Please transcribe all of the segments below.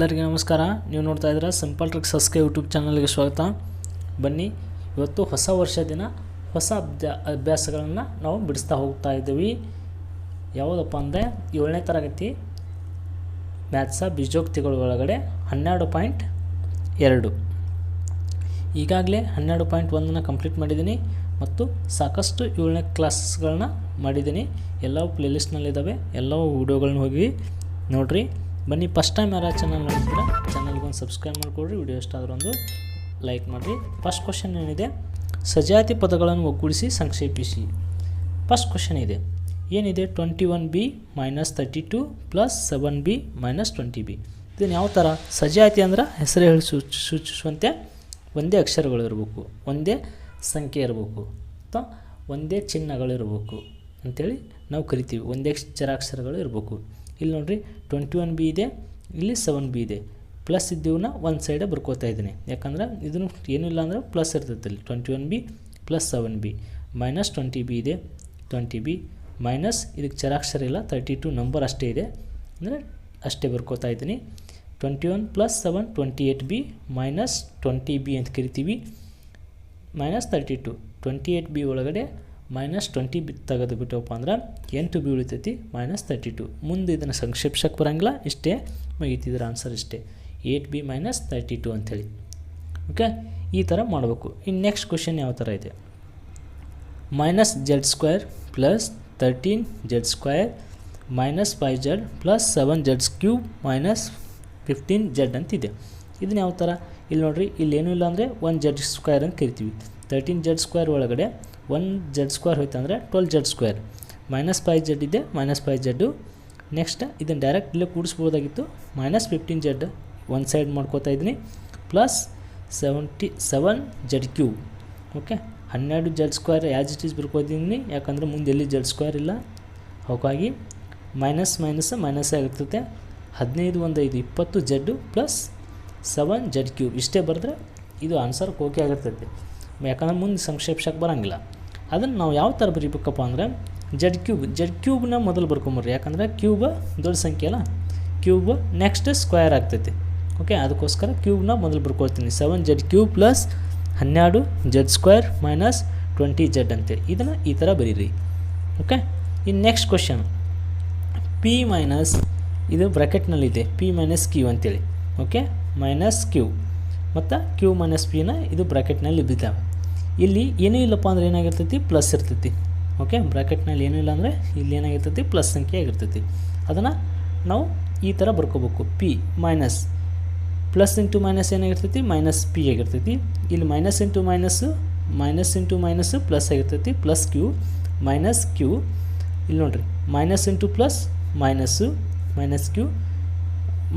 ಎಲ್ಲರಿಗೂ ನಮಸ್ಕಾರ. ನೀವು ನೋಡ್ತಾ ಇದ್ದೀರಾ ಸಿಂಪಲ್ ಟ್ರಿಕ್ ಸಸ್ಕೆ ಯೂಟ್ಯೂಬ್ ಚಾನಲ್ಗೆ ಸ್ವಾಗತ. ಬನ್ನಿ, ಇವತ್ತು ಹೊಸ ವರ್ಷ ದಿನ, ಹೊಸ ಅಭ್ಯಾ, ಅಭ್ಯಾಸಗಳನ್ನು ನಾವು ಬಿಡಿಸ್ತಾ ಹೋಗ್ತಾ ಇದ್ದೀವಿ. ಯಾವುದಪ್ಪ ಅಂದರೆ ಏಳನೇ ತರಗತಿ ಮ್ಯಾಥ್ಸ ಬೀಜೋಕ್ತಿಗಳ ಒಳಗಡೆ ಹನ್ನೆರಡು ಪಾಯಿಂಟ್ ಎರಡು. ಈಗಾಗಲೇ ಹನ್ನೆರಡು ಪಾಯಿಂಟ್ ಒಂದನ್ನು ಕಂಪ್ಲೀಟ್ ಮಾಡಿದ್ದೀನಿ ಮತ್ತು ಸಾಕಷ್ಟು ಏಳನೇ ಕ್ಲಾಸಸ್ಗಳನ್ನ ಮಾಡಿದ್ದೀನಿ. ಎಲ್ಲವೂ ಪ್ಲೇಲಿಸ್ಟ್ನಲ್ಲಿದ್ದಾವೆ ಎಲ್ಲವೂ ವೀಡಿಯೋಗಳನ್ನ ಹೋಗಿ ನೋಡಿರಿ. ಬನ್ನಿ ಫಸ್ಟ್ ಟೈಮ್ ಯಾರು ಚಾನಲ್ ನೋಡಿದ್ರೆ ಚಾನಲ್ಗೆ ಒಂದು ಸಬ್ಸ್ಕ್ರೈಬ್ ಮಾಡಿಕೊಡ್ರಿ ವಿಡಿಯೋ ಇಷ್ಟ ಆದರೂ ಒಂದು ಲೈಕ್ ಮಾಡಿರಿ. ಫಸ್ಟ್ ಕ್ವಶನ್ ಏನಿದೆ? ಸಜಾತಿ ಪದಗಳನ್ನು ಒಗ್ಗೂಡಿಸಿ ಸಂಕ್ಷೇಪಿಸಿ. ಫಸ್ಟ್ ಕ್ವಶನ್ ಇದೆ. ಏನಿದೆ? Twenty one B minus thirty two plus seven B minus twenty B ಇದನ್ನು ಯಾವ ಥರ ಸಜಾತಿ ಅಂದ್ರೆ ಹೆಸರು ಹೇಳಿ ಸೂಚಿ, ಸೂಚಿಸುವಂತೆ ಒಂದೇ ಅಕ್ಷರಗಳು ಇರಬೇಕು ಒಂದೇ ಸಂಖ್ಯೆ ಇರಬೇಕು, ಅಥವಾ ಒಂದೇ ಚಿಹ್ನಗಳಿರಬೇಕು ಅಂಥೇಳಿ ನಾವು ಕರಿತೀವಿ. ಒಂದೇ ಅಕ್ಷರಾಕ್ಷರಗಳು ಇರಬೇಕು. ಇಲ್ಲಿ ನೋಡಿರಿ ಟ್ವೆಂಟಿ ಒನ್ ಬಿ ಇದೆ, ಇಲ್ಲಿ ಸೆವೆನ್ ಬಿ ಇದೆ. ಪ್ಲಸ್ ಇದ್ದೀವನ್ನ ಒಂದು ಸೈಡೇ ಬರ್ಕೋತಾ ಇದ್ದೀನಿ. ಯಾಕಂದ್ರೆ ಇದನ್ನು ಏನಿಲ್ಲ ಅಂದರೆ ಪ್ಲಸ್ ಇರ್ತೈತೆ ಇಲ್ಲಿ. Twenty one B plus seven B minus twenty B ಇದೆ ಟ್ವೆಂಟಿ ಬಿ ಮೈನಸ್ ಇದಕ್ಕೆ ಚರಾಕ್ಷರ ಇಲ್ಲ ತರ್ಟಿ ಟು ನಂಬರ್ ಅಷ್ಟೇ ಇದೆ. ಅಂದರೆ ಅಷ್ಟೇ ಬರ್ಕೋತಾ ಇದ್ದೀನಿ. Twenty one plus seven twenty eight b minus twenty b ಅಂತ ಕರಿತೀವಿ. Minus thirty two twenty eight b ಒಳಗಡೆ ಮೈನಸ್ ಟ್ವೆಂಟಿ ಬಿ ತೆಗೆದು ಬಿಟ್ಟವಪ್ಪ ಅಂದ್ರೆ ಎಂಟು ಬಿ ಉಳಿತೈತಿ ಮೈನಸ್ ತರ್ಟಿ ಟು ಮುಂದೆ ಇದನ್ನು ಸಂಕ್ಷೇಪಿಸಕ್ಕೆ ಬರೋಂಗಿಲ್ಲ, ಇಷ್ಟೇ ಮುಗೀತಿದ್ರ ಆನ್ಸರ್ ಇಷ್ಟೇ. Eight B minus thirty two ಅಂಥೇಳಿ ಓಕೆ ಈ ಥರ ಮಾಡಬೇಕು. ಇನ್ನು ನೆಕ್ಸ್ಟ್ ಕ್ವಶನ್ ಯಾವ ಥರ ಇದೆ? Minus Z square plus thirteen Z square minus five Z plus seven zeds cube minus fifteen Z ಅಂತಿದೆ. ಇದನ್ನ ಯಾವ ಥರ ಇಲ್ಲಿ ನೋಡಿರಿ ಇಲ್ಲಿ ಏನೂ ಇಲ್ಲ ಅಂದರೆ ಒನ್ ಜೆಡ್ ಸ್ಕ್ವೇರ್ ಅಂತ ಕರಿತೀವಿ. ತರ್ಟೀನ್ ಜೆಡ್ ಸ್ಕ್ವೇರ್ ಒಳಗಡೆ ಒನ್ ಜೆಡ್ ಸ್ಕ್ವೇರ್ ಹೋಯ್ತು ಅಂದರೆ twelve Z square. Minus five Z ಇದೆ, ಮೈನಸ್ ಫೈ ಜೆಡ್ಡು. ನೆಕ್ಸ್ಟ್ ಇದನ್ನು ಡೈರೆಕ್ಟ್ ಇಲ್ಲೇ ಕೂಡಿಸ್ಬೋದಾಗಿತ್ತು. Minus fifteen Z one side ಮಾಡ್ಕೋತಾ ಇದ್ದೀನಿ. Plus seventy seven Z cube. Okay? ಹನ್ನೆರಡು Z square as it is ಬರ್ಕೋತಿದ್ದೀನಿ ಯಾಕಂದರೆ ಮುಂದೆ ಎಲ್ಲಿ ಜೆಡ್ ಸ್ಕ್ವೇರ್ ಇಲ್ಲ. ಹಾಗಾಗಿ ಮೈನಸ್ ಮೈನಸ್ ಮೈನಸ್ ಆಗಿರ್ತದೆ. ಹದಿನೈದು ಒಂದು ಐದು, ಇಪ್ಪತ್ತು Z plus seven Z cube. ಇಷ್ಟೇ ಬರೆದ್ರೆ ಇದು ಆನ್ಸರ್ ಓಕೆ ಆಗಿರ್ತೈತೆ ಯಾಕಂದ್ರೆ ಮುಂದೆ ಸಂಕ್ಷೇಪಿಸಕ್ಕೆ ಬರೋಂಗಿಲ್ಲ. ಅದನ್ನು ನಾವು ಯಾವ ಥರ ಬರೀಬೇಕಪ್ಪ ಅಂದರೆ ಜೆಡ್ ಕ್ಯೂಬ್ ಜೆಡ್ ಕ್ಯೂಬ್ನ ಮೊದಲು ಬರ್ಕೊಂಬರ್ರಿ. ಯಾಕಂದರೆ ಕ್ಯೂಬ್ ದೊಡ್ಡ ಸಂಖ್ಯೆ ಅಲ್ಲ? ಕ್ಯೂಬ್ ನೆಕ್ಸ್ಟ್ ಸ್ಕ್ವೇರ್ ಆಗ್ತೈತಿ. ಓಕೆ ಅದಕ್ಕೋಸ್ಕರ ಕ್ಯೂಬ್ನ ಮೊದಲು ಬರ್ಕೊಳ್ತೀನಿ. ಸೆವೆನ್ ಜೆಡ್ ಕ್ಯೂಬ್ ಪ್ಲಸ್ ಹನ್ನೆರಡು Z square minus twenty Z ಅಂತೇಳಿ ಇದನ್ನು ಈ ಥರ ಬರೀರಿ. ಓಕೆ ಇನ್ನು ನೆಕ್ಸ್ಟ್ ಕ್ವಶನ್ ಪಿ ಮೈನಸ್ ಇದು ಬ್ರ್ಯಾಕೆಟ್ನಲ್ಲಿದೆ ಪಿ ಮೈನಸ್ ಕ್ಯೂ ಅಂತೇಳಿ. ಓಕೆ ಮೈನಸ್ ಕ್ಯೂ ಮತ್ತು ಕ್ಯೂ ಮೈನಸ್ ಪಿನ ಇದು ಬ್ರ್ಯಾಕೆಟ್ನಲ್ಲಿ ಬಿದ್ದಾವೆ. ಇಲ್ಲಿ ಏನೂ ಇಲ್ಲಪ್ಪ ಅಂದ್ರೆ ಏನಾಗಿರ್ತೈತಿ? ಪ್ಲಸ್ ಇರ್ತೈತಿ. ಓಕೆ ಬ್ರ್ಯಾಕೆಟ್ನಲ್ಲಿ ಏನೂ ಇಲ್ಲ ಅಂದರೆ ಇಲ್ಲಿ ಏನಾಗಿರ್ತೈತಿ? ಪ್ಲಸ್ ಸಂಖ್ಯೆ ಆಗಿರ್ತೈತಿ. ಅದನ್ನು ನಾವು ಈ ಥರ ಬರ್ಕೋಬೇಕು. P minus plus into minus ಏನಾಗಿರ್ತೈತಿ? Minus P ಆಗಿರ್ತೈತಿ. ಇಲ್ಲಿ minus into minus minus into minus plus ಆಗಿರ್ತೈತಿ. ಪ್ಲಸ್ ಕ್ಯೂ ಮೈನಸ್ ಕ್ಯೂ ಇಲ್ಲಿ ನೋಡಿರಿ. Minus into plus minus minus Q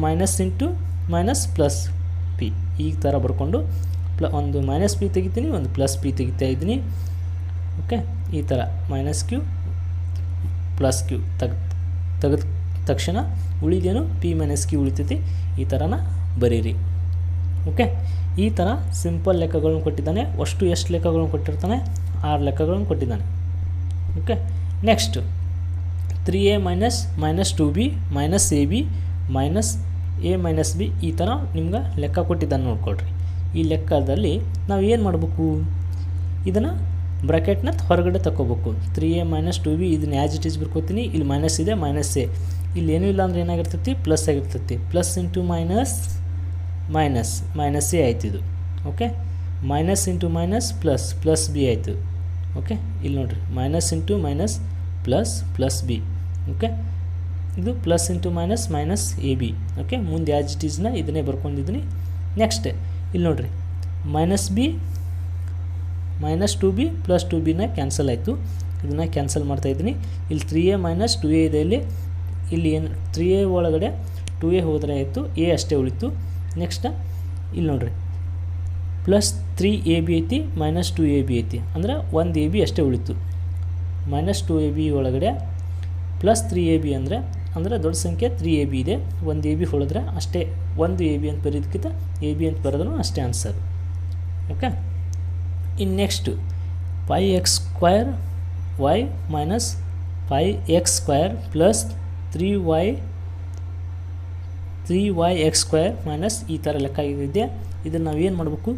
minus into minus plus P ಈ ಥರ ಬರ್ಕೊಂಡು ಪ್ಲ ಒಂದು ಮೈನಸ್ ಪಿ ತೆಗಿತೀನಿ, ಒಂದು ಪ್ಲಸ್ ಪಿ ತೆಗಿತಾ ಇದ್ದೀನಿ. ಓಕೆ ಈ ಥರ ಮೈನಸ್ ಕ್ಯೂ ಪ್ಲಸ್ ಕ್ಯೂ ತೆಗ್ ತೆಗೆದ ತಕ್ಷಣ ಉಳಿದೇನು? ಪಿ ಮೈನಸ್ ಕ್ಯೂ ಉಳಿತೈತಿ. ಈ ಥರನ ಬರೀರಿ. ಓಕೆ ಈ ಥರ ಸಿಂಪಲ್ ಲೆಕ್ಕಗಳನ್ನು ಕೊಟ್ಟಿದ್ದಾನೆ. ಅಷ್ಟು ಎಷ್ಟು ಲೆಕ್ಕಗಳನ್ನು ಕೊಟ್ಟಿರ್ತಾನೆ? ಆರು ಲೆಕ್ಕಗಳನ್ನು ಕೊಟ್ಟಿದ್ದಾನೆ. Okay next three A minus minus two B minus A B minus A minus B ಈ ಥರ ನಿಮ್ಗೆ ಲೆಕ್ಕ ಕೊಟ್ಟಿದ್ದಾನೆ ನೋಡ್ಕೊಳ್ರಿ. ಈ ಲೆಕ್ಕದಲ್ಲಿ ನಾವು ಏನು ಮಾಡಬೇಕು? ಇದನ್ನು ಬ್ರಾಕೆಟ್ನ ಹೊರಗಡೆ ತಗೋಬೇಕು three A minus two B ಇದನ್ನ ಆ್ಯಸ್ ಇಟ್ ಈಸ್ ಬರ್ಕೋತೀನಿ. ಇಲ್ಲಿ ಮೈನಸ್ ಇದೆ ಮೈನಸ್ ಎ ಇಲ್ಲಿ ಏನೂ ಇಲ್ಲ ಅಂದ್ರೆ ಏನಾಗಿರ್ತೈತಿ? ಪ್ಲಸ್ ಆಗಿರ್ತೈತಿ. Plus into minus minus minus A ಆಯ್ತು ಇದು. Okay minus into minus plus plus B ಆಯಿತು. ಓಕೆ ಇಲ್ಲಿ ನೋಡಿರಿ. Minus into minus plus plus B okay ಇದು plus into minus minus A B okay ಮುಂದೆ ಆ್ಯಸ್ ಇಟ್ ಈಸ್ನ ಇದನ್ನೇ ಬರ್ಕೊಂಡಿದ್ದೀನಿ ನೆಕ್ಸ್ಟ್ ಇಲ್ಲಿ ನೋಡಿರಿ. Minus B minus two B plus two ಬಿನ cancel ಆಯಿತು. ಇದನ್ನು ಕ್ಯಾನ್ಸಲ್ ಮಾಡ್ತಾಯಿದ್ದೀನಿ ಇಲ್ಲಿ three A minus two A ಇದೆ ಇಲ್ಲಿ. ಇಲ್ಲಿ ಏನು ತ್ರೀ ಎ ಒಳಗಡೆ ಟು ಎ ಹೋದರೆ ಆಯಿತು. ಎ ಅಷ್ಟೇ ಉಳಿತು. ನೆಕ್ಸ್ಟ್ ಇಲ್ಲಿ ನೋಡಿರಿ. ಪ್ಲಸ್ ತ್ರೀ ಎ ಬಿ ಐತಿ ಮೈನಸ್ ಟು ಎ ಬಿ ಐತಿ. ಅಂದ್ರೆ ಒಂದು ಎ ಬಿ ಅಷ್ಟೇ ಉಳಿತು. ಮೈನಸ್ ಟು ಎ ಬಿ ಒಳಗಡೆ ಪ್ಲಸ್ ತ್ರೀ ಎ ಬಿ ಅಂದರೆ ಅಂದರೆ ದೊಡ್ಡ ಸಂಖ್ಯೆ ತ್ರೀ ಎ ಬಿ ಇದೆ. ಒಂದು ಎ ಬಿ ಹೊಳೆದ್ರೆ ಅಷ್ಟೇ ಒಂದು ಎ ಬಿ ಅಂತ ಬರೆಯೋದಕ್ಕಿಂತ ಎ ಬಿ ಅಂತ ಬರೋದನ್ನು ಅಷ್ಟೇ ಆನ್ಸರ್ ಓಕೆ ಇನ್ನು next five X square Y minus five X square plus three Y three Y X square minus ಈ ಥರ ಲೆಕ್ಕ ಆಗಿದೆ ಇದನ್ನು ನಾವು ಏನು ಮಾಡಬೇಕು?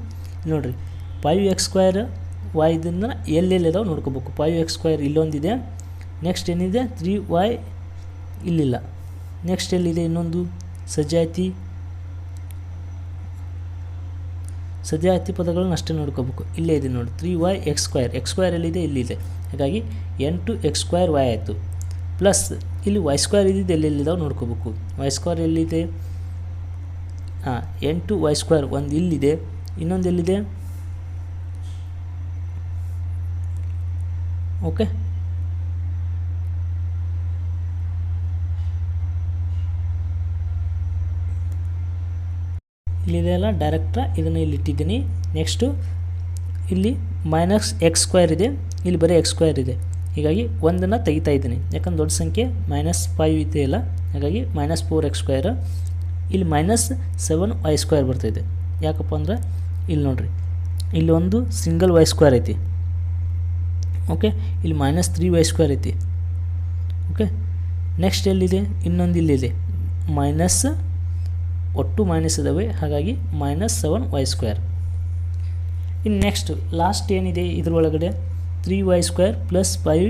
ನೋಡಿರಿ ಫೈವ್ ಎಕ್ಸ್ ಸ್ಕ್ವೇರ್ ವೈ ಇದನ್ನು ಎಲ್ಲೆಲ್ಲಿದಾವೆ ನೋಡ್ಕೋಬೇಕು. ಫೈವ್ ಎಕ್ಸ್ ಸ್ಕ್ವೇರ್ ಇಲ್ಲೊಂದಿದೆ ನೆಕ್ಸ್ಟ್ ಏನಿದೆ? ತ್ರೀ ವೈ ಇಲ್ಲಿಲ್ಲ. ನೆಕ್ಸ್ಟ್ ಎಲ್ಲಿದೆ ಇನ್ನೊಂದು? ಸಜಾತಿ ಸದ್ಯಾತಿ ಪದಗಳನ್ನು ಅಷ್ಟೇ ನೋಡ್ಕೋಬೇಕು. ಇಲ್ಲೇ ಇದೆ ನೋಡಿ. Three Y X square X square ಎಲ್ಲಿದೆ ಇಲ್ಲಿದೆ ಹಾಗಾಗಿ ಎಂಟು ಎಕ್ಸ್ ಸ್ಕ್ವೇರ್ ವೈ ಆಯಿತು. ಪ್ಲಸ್ ಇಲ್ಲಿ ವೈ ಸ್ಕ್ವೇರ್ ಇದ್ದಿದ್ದು ಎಲ್ಲೆಲ್ಲಿದಾವೆ ನೋಡ್ಕೋಬೇಕು. ವೈ ಸ್ಕ್ವೇರ್ ಎಲ್ಲಿದೆ? ಹಾಂ ಎಂಟು ವೈ ಸ್ಕ್ವೇರ್ ಒಂದು ಇಲ್ಲಿದೆ, ಇನ್ನೊಂದು ಎಲ್ಲಿದೆ? ಓಕೆ. ಇಲ್ಲಿದೆ ಅಲ್ಲ ಡೈರೆಕ್ಟ್ರ ಇದನ್ನು ಇಲ್ಲಿ ಇಟ್ಟಿದ್ದೀನಿ. ನೆಕ್ಸ್ಟು ಇಲ್ಲಿ ಮೈನಸ್ ಎಕ್ಸ್ ಸ್ಕ್ವೇರ್ ಇದೆ. ಇಲ್ಲಿ ಬರೀ ಎಕ್ಸ್ ಸ್ಕ್ವೇರ್ ಇದೆ. ಹೀಗಾಗಿ ಒಂದನ್ನು ತೆಗಿತಾ ಇದ್ದೀನಿ. ಯಾಕಂದ್ರೆ ದೊಡ್ಡ ಸಂಖ್ಯೆ ಮೈನಸ್ ಫೈವ್ ಇದೆಯಲ್ಲ ಹಾಗಾಗಿ ಮೈನಸ್ ಫೋರ್ ಎಕ್ಸ್ ಸ್ಕ್ವೇರ್ ಇಲ್ಲಿ ಮೈನಸ್ ಸೆವೆನ್ ವೈ ಸ್ಕ್ವೇರ್ ಬರ್ತಾಯಿದೆ ಯಾಕಪ್ಪ ಅಂದ್ರೆ ಇಲ್ಲಿ ನೋಡಿರಿ, ಇಲ್ಲಿ ಒಂದು ಸಿಂಗಲ್ ವೈ ಸ್ಕ್ವೇರ್ ಐತಿ. ಓಕೆ ಇಲ್ಲಿ ಮೈನಸ್ ತ್ರೀ ವೈ ಸ್ಕ್ವೇರ್ ಐತಿ. ಓಕೆ ನೆಕ್ಸ್ಟ್ ಎಲ್ಲಿದೆ? ಇನ್ನೊಂದು ಇಲ್ಲಿದೆ. ಮೈನಸ್ ಒಟ್ಟು ಮೈನಸ್ ಇದ್ದಾವೆ ಹಾಗಾಗಿ ಮೈನಸ್ ಸೆವೆನ್ ವೈ ಸ್ಕ್ವೇರ್ ಇನ್ನು ನೆಕ್ಸ್ಟ್ ಲಾಸ್ಟ್ ಏನಿದೆ ಇದರೊಳಗಡೆ? Three Y square plus five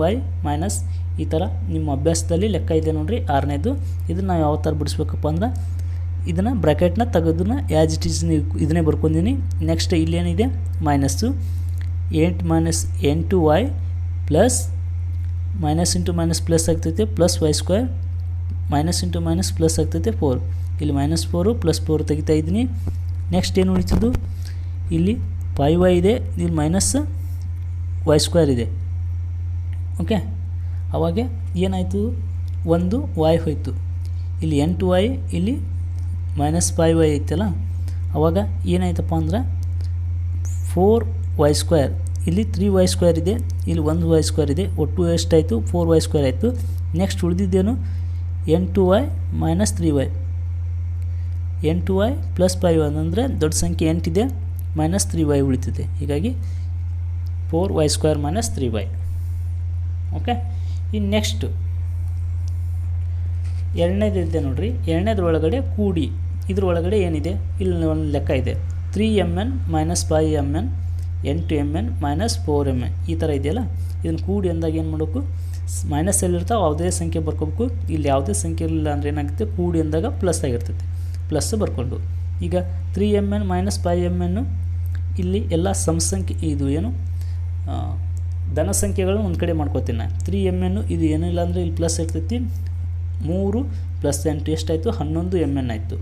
Y minus ಈ ಥರ ನಿಮ್ಮ ಅಭ್ಯಾಸದಲ್ಲಿ ಲೆಕ್ಕ ಇದೆ ನೋಡಿರಿ ಆರನೇದು. ಇದನ್ನು ನಾವು ಯಾವ ಥರ ಬಿಡಿಸ್ಬೇಕಪ್ಪ ಅಂದ್ರೆ ಇದನ್ನು ಬ್ರ್ಯಾಕೆಟ್ನ ತೆಗೆದನ್ನ ಆ್ಯಸ್ ಇಟ್ ಈಸ್ ಇದನ್ನೇ ಬರ್ಕೊಂಡಿನಿ ನೆಕ್ಸ್ಟ್ ಇಲ್ಲೇನಿದೆ? ಮೈನಸ್ಸು ಎಂಟು ಮೈನಸ್ ಎಂಟು Y plus minus into minus plus ಆಗ್ತೈತೆ plus Y square minus into minus plus ಆಗ್ತೈತೆ ಫೋರ್ ಇಲ್ಲಿ ಮೈನಸ್ ಫೋರು ಪ್ಲಸ್ ಫೋರ್ ತೆಗಿತಾ ಇದ್ದೀನಿ. ನೆಕ್ಸ್ಟ್ ಏನು ಉಳಿತದ್ದು? ಇಲ್ಲಿ ಫೈ ವೈ ಇದೆ, ಇಲ್ಲಿ ಮೈನಸ್ ವೈ ಸ್ಕ್ವೇರ್ ಇದೆ. ಓಕೆ ಅವಾಗ ಏನಾಯಿತು? ಒಂದು ವೈ ಹೋಯಿತು. ಇಲ್ಲಿ ಎಂಟು ವೈ ಇಲ್ಲಿ ಮೈನಸ್ ಫೈವ್ ವೈ ಐತಲ್ಲ? ಅವಾಗ ಏನಾಯ್ತಪ್ಪ ಅಂದ್ರೆ ಫೋರ್ ವೈ ಸ್ಕ್ವೇರ್ ಇಲ್ಲಿ ತ್ರೀ ವೈ ಸ್ಕ್ವೇರ್ ಇದೆ, ಇಲ್ಲಿ ಒಂದು ವೈ ಸ್ಕ್ವೇರ್ ಇದೆ, ಒಟ್ಟು ಎಷ್ಟಾಯಿತು? ಫೋರ್ ವೈ ಸ್ಕ್ವೇರ್ ಆಯಿತು. ನೆಕ್ಸ್ಟ್ ಉಳಿದಿದ್ದೇನು? ಎಂಟು ವೈ ಮೈನಸ್ ತ್ರೀ ವೈ ಎಂಟು ವೈ ಪ್ಲಸ್ ಫೈವ್ ಅಂದರೆ ದೊಡ್ಡ ಸಂಖ್ಯೆ ಎಂಟಿದೆ ಮೈನಸ್ ತ್ರೀ ವೈ ಉಳಿತಿದೆ. ಹೀಗಾಗಿ four Y square minus three Y okay ಇನ್ನು ನೆಕ್ಸ್ಟು ಎರಡನೇದು ಇದೆ ನೋಡಿರಿ. ಎರಡನೇದ್ರೊಳಗಡೆ ಕೂಡಿ. ಇದ್ರೊಳಗಡೆ ಏನಿದೆ? ಇಲ್ಲಿ ಒಂದು ಲೆಕ್ಕ ಇದೆ. Three M N minus five M N ಎಂಟು M N minus four M N ಈ ಥರ ಇದೆಯಲ್ಲ? ಇದನ್ನು ಕೂಡಿ ಅಂದಾಗ ಏನು ಮಾಡಬೇಕು? ಮೈನಸ್ ಎಲ್ಲಿರ್ತಾವೆ, ಯಾವುದೇ ಸಂಖ್ಯೆ ಬರ್ಕೋಬೇಕು. ಇಲ್ಲಿ ಯಾವುದೇ ಸಂಖ್ಯೆ ಇರಲಿಲ್ಲ ಅಂದರೆ ಏನಾಗುತ್ತೆ? ಕೂಡಿ ಅಂದಾಗ ಪ್ಲಸ್ ಆಗಿರ್ತೈತೆ. ಪ್ಲಸ್ ಬರ್ಕೊಂಡು. ಈಗ three M N minus five M N ಇಲ್ಲಿ ಎಲ್ಲ ಸಂಸಂಖ್ಯೆ ಇದು ಏನು? ಧನ ಸಂಖ್ಯೆಗಳನ್ನು ಒಂದು ಕಡೆ ಮಾಡ್ಕೋತೀನಿ ನಾನು. ತ್ರೀ ಎಂ ಎನ್ನು ಇದು ಏನಿಲ್ಲ ಅಂದರೆ ಇಲ್ಲಿ ಪ್ಲಸ್ ಇರ್ತೈತಿ. ಮೂರು ಪ್ಲಸ್ ಎಂಟು. ಎಷ್ಟಾಯಿತು? ಹನ್ನೊಂದು ಎಂ ಎನ್ ಆಯಿತು.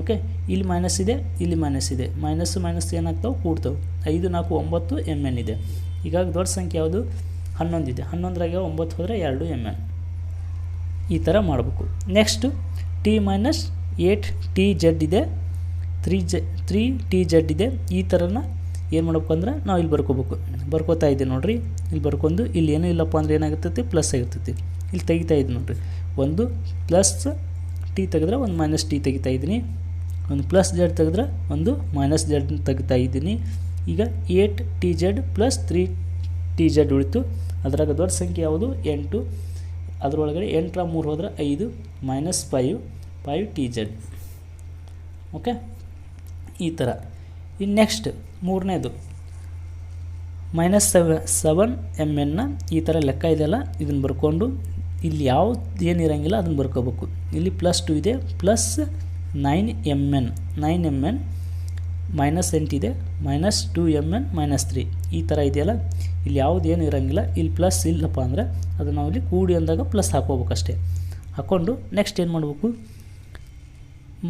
ಓಕೆ ಇಲ್ಲಿ ಮೈನಸ್ ಇದೆ, ಇಲ್ಲಿ ಮೈನಸ್ ಇದೆ. ಮೈನಸ್ಸು ಮೈನಸ್ ಏನಾಗ್ತಾವೆ? ಕೂಡ್ತವೆ. ಐದು, ನಾಲ್ಕು, ಒಂಬತ್ತು ಎಂ ಎನ್ ಇದೆ. ಹೀಗಾಗಿ ದೊಡ್ಡ ಸಂಖ್ಯೆ ಯಾವುದು? ಹನ್ನೊಂದು ಇದೆ. ಹನ್ನೊಂದರಾಗೆ ಒಂಬತ್ತು ಹೋದರೆ ಎರಡು ಎಂ ಎನ್ ಈ ಥರ ಮಾಡಬೇಕು. Next T minus eight T Z ಇದೆ, three J, three T Z ಇದೆ. ಈ ಥರನ ಏನು ಮಾಡಬೇಕು ಅಂದ್ರೆ ನಾವು ಇಲ್ಲಿ ಬರ್ಕೋಬೇಕು. ಬರ್ಕೋತಾ ಇದ್ದೆ ನೋಡಿರಿ. ಇಲ್ಲಿ ಬರ್ಕೊಂಡು ಇಲ್ಲಿ ಏನೂ ಇಲ್ಲಪ್ಪ ಅಂದ್ರೆ ಏನಾಗಿರ್ತೈತಿ ಪ್ಲಸ್ ಆಗಿರ್ತೈತಿ. ಇಲ್ಲಿ ತೆಗಿತಾ ಇದ್ದೀನಿ ನೋಡಿರಿ. ಒಂದು ಪ್ಲಸ್ ಟಿ ತೆಗೆದ್ರೆ ಒಂದು ಮೈನಸ್ ಟಿ ತೆಗಿತಾ ಇದ್ದೀನಿ. ಒಂದು ಪ್ಲಸ್ ಜೆಡ್ ತೆಗೆದ್ರೆ ಒಂದು ಮೈನಸ್ ಜೆಡ್ ತೆಗಿತಾ ಇದ್ದೀನಿ. ಈಗ eight T Z plus three T Z ಉಳಿತು. ಅದರಾಗ ದೊಡ್ಡ ಸಂಖ್ಯೆ ಯಾವುದು? ಎಂಟು. ಅದರೊಳಗಡೆ ಎಂಟರ ಮೂರು ಹೋದ್ರೆ ಐದು, minus five. Five T Z okay ಈ ಥರ ಇನ್ನು ನೆಕ್ಸ್ಟ್ ಮೂರನೇದು. ಮೈನಸ್ ಸೆವೆ ಸೆವೆನ್ ಎಂ ಎನ್ನ ಈ ಥರ ಲೆಕ್ಕ ಇದೆಯಲ್ಲ? ಇದನ್ನು ಬರ್ಕೊಂಡು ಇಲ್ಲಿ ಯಾವ್ದು ಏನಿರಂಗಿಲ್ಲ ಅದನ್ನು ಬರ್ಕೋಬೇಕು. ಇಲ್ಲಿ ಪ್ಲಸ್ ಟು ಇದೆ plus nine M N nine M N minus ಎಂಟಿದೆ minus two M N minus three ಈ ಥರ ಇದೆಯಲ್ಲ? ಇಲ್ಲಿ ಯಾವ್ದು ಏನು ಇರೋಂಗಿಲ್ಲ, ಇಲ್ಲಿ ಪ್ಲಸ್ ಇಲ್ಲಪ್ಪ ಅಂದರೆ ಅದನ್ನು ನಾವು ಇಲ್ಲಿ ಕೂಡಿ ಅಂದಾಗ ಪ್ಲಸ್ ಹಾಕೋಬೇಕಷ್ಟೇ ಹಾಕ್ಕೊಂಡು ನೆಕ್ಸ್ಟ್ ಏನು ಮಾಡಬೇಕು?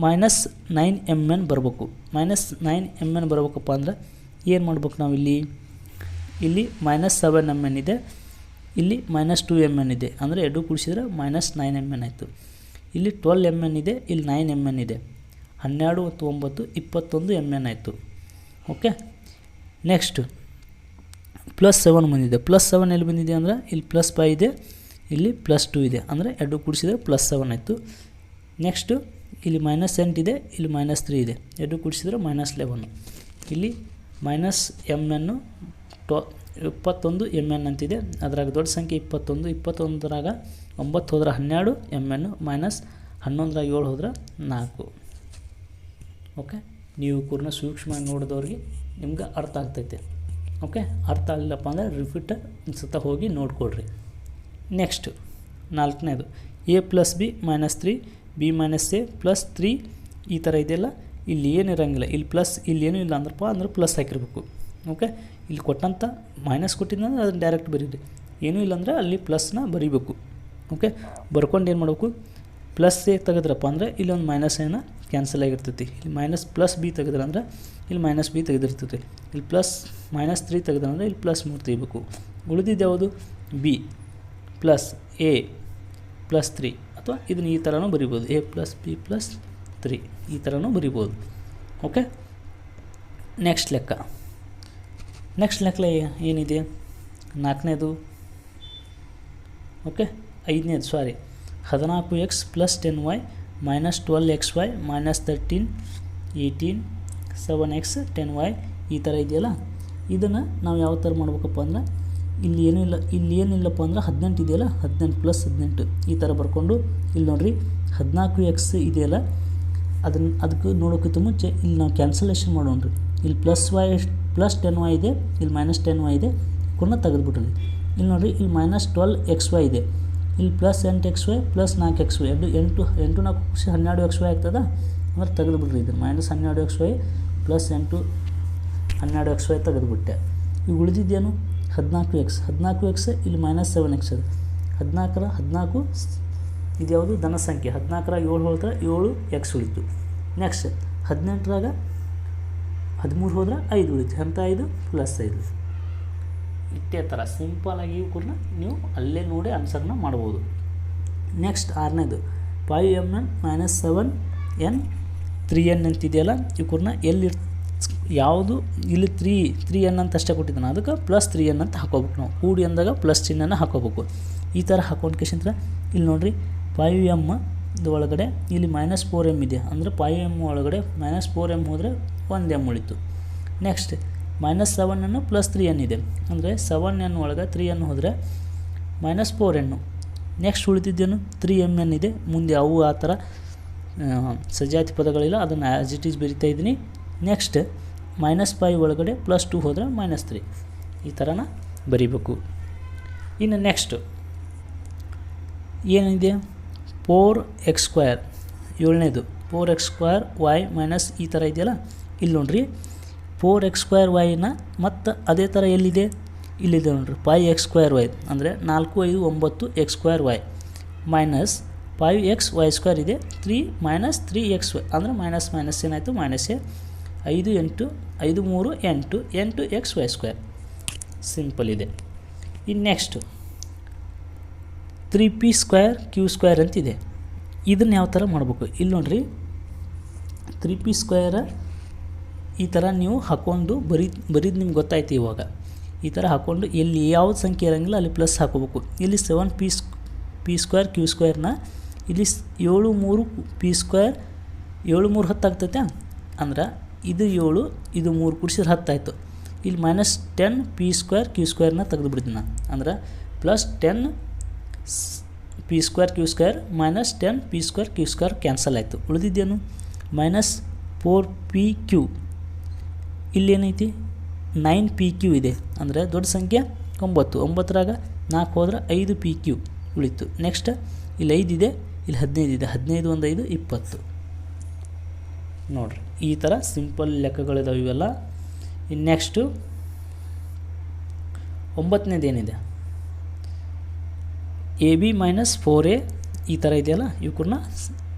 ಮೈನಸ್ ನೈನ್ ಎಂ ಎನ್ ಬರಬೇಕು. ಮೈನಸ್ ನೈನ್ ಎಂ ಎನ್ ಬರ್ಬೇಕಪ್ಪ ಅಂದ್ರೆ ಏನು ಮಾಡ್ಬೇಕು ನಾವು ಇಲ್ಲಿ? ಇಲ್ಲಿ ಮೈನಸ್ ಸೆವೆನ್ ಎಂ ಎನ್ ಇದೆ. ಇಲ್ಲಿ ಮೈನಸ್ ಟು ಎಂ ಎನ್ ಇದೆ. ಅಂದರೆ ಎರಡು ಕೂಡಿಸಿದ್ರೆ ಮೈನಸ್ ನೈನ್ ಎಂ ಎನ್ ಆಯಿತು. ಇಲ್ಲಿ ಟ್ವೆಲ್ ಎಂ ಎನ್ ಇದೆ, ಇಲ್ಲಿ ನೈನ್ ಎಂ ಎನ್ ಇದೆ. ಹನ್ನೆರಡು ಮತ್ತು ಒಂಬತ್ತು, ಇಪ್ಪತ್ತೊಂದು ಎಂ ಎನ್ ಆಯಿತು. ಓಕೆ ನೆಕ್ಸ್ಟ್ ಪ್ಲಸ್ ಸೆವೆನ್ ಬಂದಿದೆ. ಪ್ಲಸ್ ಸೆವೆನ್ ಎಲ್ಲಿ ಬಂದಿದೆ ಅಂದರೆ ಇಲ್ಲಿ ಪ್ಲಸ್ ಫೈ ಇದೆ, ಇಲ್ಲಿ ಪ್ಲಸ್ ಟು ಇದೆ. ಅಂದರೆ ಎರಡು ಕೂಡಿಸಿದರೆ ಪ್ಲಸ್ ಸೆವೆನ್ ಆಯಿತು. ನೆಕ್ಸ್ಟು ಇಲ್ಲಿ ಮೈನಸ್ ಇದೆ, ಇಲ್ಲಿ ಮೈನಸ್ ತ್ರೀ ಇದೆ. ಎರಡು ಕೂಡಿಸಿದ್ರೆ ಮೈನಸ್ ಲೆವೆನ್ನು ಇಲ್ಲಿ ಮೈನಸ್ ಎಂ ಎನ್ನು ಟೊ ಇಪ್ಪತ್ತೊಂದು ಎಂ ಎನ್ ಅಂತಿದೆ. ಅದರಾಗ ದೊಡ್ಡ ಸಂಖ್ಯೆ ಇಪ್ಪತ್ತೊಂದು, ಇಪ್ಪತ್ತೊಂದರಾಗ ಒಂಬತ್ತು ಹೋದ್ರೆ ಹನ್ನೆರಡು ಎಂ ಎನ್ನು ಮೈನಸ್ ಹನ್ನೊಂದರಾಗ ಏಳು ಹೋದ್ರೆ ನಾಲ್ಕು. ಓಕೆ ನೀವು ಕೂಡ ಸೂಕ್ಷ್ಮವಾಗಿ ನೋಡಿದವ್ರಿಗೆ ನಿಮ್ಗೆ ಅರ್ಥ ಆಗ್ತೈತೆ. ಓಕೆ ಅರ್ಥ ಆಗಲಿಲ್ಲಪ್ಪ ಅಂದರೆ ರಿಪೀಟ್ ಸತ ಹೋಗಿ ನೋಡ್ಕೊಡ್ರಿ ನೆಕ್ಸ್ಟ್ ನಾಲ್ಕನೇದು. A plus B minus three B minus A plus three ಈ ಥರ ಇದೆಯಲ್ಲ? ಇಲ್ಲಿ ಏನು ಇರೋಂಗಿಲ್ಲ. ಇಲ್ಲಿ ಪ್ಲಸ್ ಇಲ್ಲಿ ಏನೂ ಇಲ್ಲ ಅಂದ್ರಪ್ಪ, ಅಂದ್ರೆ ಪ್ಲಸ್ ಹಾಕಿರ್ಬೇಕು. ಓಕೆ ಇಲ್ಲಿ ಕೊಟ್ಟಂಥ ಮೈನಸ್ ಕೊಟ್ಟಿದ್ದಂದ್ರೆ ಅದನ್ನು ಡೈರೆಕ್ಟ್ ಬರೀರಿ. ಏನೂ ಇಲ್ಲಾಂದ್ರೆ ಅಲ್ಲಿ ಪ್ಲಸ್ನ ಬರೀಬೇಕು. ಓಕೆ ಬರ್ಕೊಂಡು ಏನು ಮಾಡಬೇಕು? ಪ್ಲಸ್ ಎ ತೆಗೆದ್ರಪ್ಪ ಅಂದರೆ ಇಲ್ಲೊಂದು ಮೈನಸ್ ಏನ ಕ್ಯಾನ್ಸಲ್ ಆಗಿರ್ತೈತಿ. ಇಲ್ಲಿ ಮೈನಸ್ ಪ್ಲಸ್ ಬಿ ತೆಗೆದ್ರಂದ್ರೆ ಇಲ್ಲಿ ಮೈನಸ್ ಬಿ ತೆಗೆದಿರ್ತೈತಿ. ಇಲ್ಲಿ ಪ್ಲಸ್ ಮೈನಸ್ ತ್ರೀ ತೆಗೆದ್ರಂದ್ರೆ ಇಲ್ಲಿ ಪ್ಲಸ್ ಮೂರು ತೆಗಿಬೇಕು. ಉಳಿದಿದ್ದು ಯಾವುದು? B plus A plus three ಅಥವಾ ಇದನ್ನು ಈ ಥರನೂ ಬರಿಬೋದು. A plus B plus three ಈ ಥರನೂ ಬರಿಬೋದು. ಓಕೆ ನೆಕ್ಸ್ಟ್ ಲೆಕ್ಕ. ನೆಕ್ಸ್ಟ್ ಲೆಕ್ಕ ಏನಿದೆ? ನಾಲ್ಕನೇದು. ಓಕೆ ಐದನೇದು ಸಾರಿ ಹದಿನಾಲ್ಕು X plus ten Y minus twelve X Y minus thirteen eighteen seven X ten Y ಈ ಥರ ಇದೆಯಲ್ಲ? ಇದನ್ನು ನಾವು ಯಾವ ಥರ ಮಾಡ್ಬೇಕಪ್ಪ ಅಂದ್ರೆ ಇಲ್ಲಿ ಏನಿಲ್ಲ ಇಲ್ಲಿ ಏನಿಲ್ಲಪ್ಪ ಅಂದ್ರೆ ಹದಿನೆಂಟು ಇದೆಯಲ್ಲ, ಹದಿನೆಂಟು ಪ್ಲಸ್ ಹದಿನೆಂಟು. ಈ ಥರ ಬರ್ಕೊಂಡು ಇಲ್ಲಿ ನೋಡಿರಿ, ಹದಿನಾಲ್ಕು ಎಕ್ಸ್ ಇದೆಯಲ್ಲ, ಅದನ್ನು ಅದಕ್ಕೆ ನೋಡೋಕ್ಕಿಂತ ಮುಂಚೆ ಇಲ್ಲಿ ನಾವು ಕ್ಯಾನ್ಸಲೇಷನ್ ಮಾಡೋಣ್ರಿ ಇಲ್ಲಿ plus Y plus ten Y ಇದೆ, ಇಲ್ಲಿ ಮೈನಸ್ ಟೆನ್ ವೈ ಇದೆ ಕೂಡ ತೆಗೆದುಬಿಟ್ರಿ. ಇಲ್ಲಿ ನೋಡಿರಿ, ಇಲ್ಲಿ ಮೈನಸ್ ಟ್ವೆಲ್ ಎಕ್ಸ್ ವೈ ಇದೆ. ಇಲ್ಲಿ ಪ್ಲಸ್ ಎಂಟು ಎಕ್ಸ್ ವೈ ಪ್ಲಸ್ ನಾಲ್ಕು ಎಕ್ಸ್ ವೈ ಎರಡು, ಎಂಟು ಎಂಟು ನಾಲ್ಕು ಹನ್ನೆರಡು ಎಕ್ಸ್ ವೈ ಆಗ್ತದ? ಅಂದ್ರೆ ತೆಗೆದುಬಿಡ್ರಿ ಇದು ಮೈನಸ್ ಹನ್ನೆರಡು ಎಕ್ಸ್ ವೈ ಪ್ಲಸ್ ಎಂಟು, ಹನ್ನೆರಡು ಎಕ್ಸ್ ವೈ ತೆಗೆದುಬಿಟ್ಟೆ. ಈಗ ಉಳಿದಿದ್ದೇನು? ಹದಿನಾಲ್ಕು ಎಕ್ಸ್ ಹದಿನಾಲ್ಕು ಎಕ್ಸ್ ಇಲ್ಲಿ ಮೈನಸ್ ಸೆವೆನ್ ಎಕ್ಸ್ ಅದು ಹದಿನಾಲ್ಕರ ಹದಿನಾಲ್ಕು ಇದ್ಯಾವುದು ಧನ ಸಂಖ್ಯೆ. ಹದಿನಾಲ್ಕರ ಏಳು ಹೋದ್ರೆ ಏಳು ಎಕ್ಸ್ ಉಳಿತು. ನೆಕ್ಸ್ಟ್ ಹದಿನೆಂಟರಾಗ ಹದಿಮೂರು ಹೋದ್ರೆ ಐದು ಉಳಿತು. ಎಂಥ ಐದು? ಪ್ಲಸ್ ಐದು. ಇಟ್ಟೇ ಥರ ಸಿಂಪಲಾಗಿ ಕೂಡ ನೀವು ಅಲ್ಲೇ ನೋಡಿ ಆನ್ಸರ್ನ ಮಾಡ್ಬೋದು. ನೆಕ್ಸ್ಟ್ ಆರನೇದು. Five M N minus seven N three N ಅಂತಿದೆಯಲ್ಲ ಇವ್ಕೂರ್ನ ಎಲ್ಲಿ ಯಾವುದು? ಇಲ್ಲಿ ತ್ರೀ ತ್ರೀ ಎನ್ ಅಂತ ಅಷ್ಟೇ ಕೊಟ್ಟಿದ್ದಾನೆ ಅದಕ್ಕೆ ಪ್ಲಸ್ ತ್ರೀ ಎನ್ ಅಂತ ಹಾಕೋಬೇಕು ನಾವು. ಕೂಡಿ ಅಂದಾಗ ಪ್ಲಸ್ ಚಿಹ್ನೆನ ಹಾಕೋಬೇಕು. ಈ ಥರ ಹಾಕೊಂಡು ಕೇಶಂತ್ರ ಇಲ್ಲಿ ನೋಡಿರಿ ಫೈವ್ ಎಂ ಒಳಗಡೆ ಇಲ್ಲಿ ಮೈನಸ್ ಫೋರ್ ಎಂ ಇದೆ. ಅಂದರೆ ಫೈವ್ ಎಂ ಒಳಗಡೆ ಮೈನಸ್ ಫೋರ್ ಎಂ ಹೋದರೆ ಒಂದು ಎಂ ಉಳಿತು. Next minus seven N plus three N ಇದೆ. ಅಂದರೆ ಸೆವೆನ್ ಎನ್ ಒಳಗೆ ತ್ರೀ ಎನ್ ಹೋದರೆ ಮೈನಸ್ ಫೋರ್ ಎನ್ನು ನೆಕ್ಸ್ಟ್ ಉಳಿತಿದ್ದೇನು? ತ್ರೀ ಎಂ ಎನ್ ಇದೆ. ಮುಂದೆ ಅವು ಆ ಥರ ಸಜಾತಿ ಪದಗಳಿಲ್ಲ. ಅದನ್ನು ಆ್ಯಸ್ ಇಟ್ ಈಸ್ ಬರಿತಾ ಇದ್ದೀನಿ. ನೆಕ್ಸ್ಟ್ ಮೈನಸ್ ಫೈವ್ ಒಳಗಡೆ ಪ್ಲಸ್ ಟು ಹೋದರೆ ಮೈನಸ್ ತ್ರೀ ಈ ಥರನ ಬರಿಬೇಕು. ಇನ್ನು ನೆಕ್ಸ್ಟು ಏನಿದೆ? Four X square ಏಳನೇದು. Four X square Y minus ಈ ಥರ ಇದೆಯಲ್ಲ? ಇಲ್ಲಿ ನೋಡ್ರಿ. ಫೋರ್ ಎಕ್ಸ್ ಸ್ಕ್ವಯರ್ ವೈನ ಮತ್ತು ಅದೇ ಥರ ಎಲ್ಲಿದೆ? ಇಲ್ಲಿದೆ ನೋಡ್ರಿ. ಫೈ ಎಕ್ಸ್ ಸ್ಕ್ವಯರ್ ವೈ ಅಂದರೆ ನಾಲ್ಕು, ಐದು, ಒಂಬತ್ತು x square y minus five x y square ಇದೆ. Three minus three x y ಅಂದರೆ ಮೈನಸ್ ಮೈನಸ್ ಏನಾಯಿತು? ಮೈನಸ್ಸೇ ಐದು ಎಂಟು, ಐದು ಮೂರು, ಎಂಟು ಎಂಟು ಎಕ್ಸ್ ವೈ ಸ್ಕ್ವೇರ್. ಸಿಂಪಲ್ ಇದೆ. ಇನ್ನು next three p square q square ಅಂತಿದೆ. ಇದನ್ನು ಯಾವ ಥರ ಮಾಡಬೇಕು? ಇಲ್ಲಿ ನೋಡ್ರಿ. ತ್ರೀ ಪಿ ಸ್ಕ್ವೇರ ಈ ಥರ ನೀವು ಹಾಕ್ಕೊಂಡು ಬರೀ, ಬರೀದು ನಿಮ್ಗೆ ಗೊತ್ತಾಯ್ತು ಇವಾಗ. ಈ ಥರ ಹಾಕ್ಕೊಂಡು ಎಲ್ಲಿ ಯಾವ ಸಂಖ್ಯೆ ಇರೋಂಗಿಲ್ಲ ಅಲ್ಲಿ ಪ್ಲಸ್ ಹಾಕೋಬೇಕು. ಇಲ್ಲಿ seven p p square q ಸ್ಕ್ವೇರ್ನ ಇಲ್ಲಿ ಸ್- ಏಳು ಮೂರು ಪಿ ಸ್ಕ್ವೇರ್ ಏಳು ಮೂರು ಹತ್ತು ಆಗ್ತೈತೆ? ಅಂದ್ರೆ ಇದು ಏಳು, ಇದು ಮೂರು ಕುಡಿಸಿದ್ರೆ ಹತ್ತಾಯಿತು. ಇಲ್ಲಿ minus ten p square q ಸ್ಕ್ವೇರ್ನ ತೆಗೆದುಬಿಡ್ತೀನಿ ನಾನು. ಅಂದ್ರೆ plus ten p square q square minus ten p square q square cancel ಆಯಿತು. ಉಳಿದಿದ್ದೇನು? ಮೈನಸ್ ಫೋರ್ ಪಿ ಕ್ಯೂ ಇಲ್ಲೇನೈತಿ ನೈನ್ ಪಿ ಕ್ಯೂ ಇದೆ. ಅಂದರೆ ದೊಡ್ಡ ಸಂಖ್ಯೆ ಒಂಬತ್ತು. ಒಂಬತ್ತರಾಗ ನಾಲ್ಕು ಹೋದ್ರೆ ಐದು ಪಿ ಕ್ಯೂ ಉಳಿತು. ನೆಕ್ಸ್ಟ್ ಇಲ್ಲಿ ಐದಿದೆ ಇಲ್ಲಿ ಹದಿನೈದು ಇದೆ. ಹದಿನೈದು ಒಂದು ಐದು, ಇಪ್ಪತ್ತು. ನೋಡಿರಿ. ಈ ಥರ ಸಿಂಪಲ್ ಲೆಕ್ಕಗಳಿದಾವೆ ಇವೆಲ್ಲ. ಇನ್ನು ನೆಕ್ಸ್ಟು ಒಂಬತ್ತನೇದು ಏನಿದೆ? A b minus four a ಈ ಥರ ಇದೆಯಲ್ಲ? ಇವಕ್ಕನ್ನ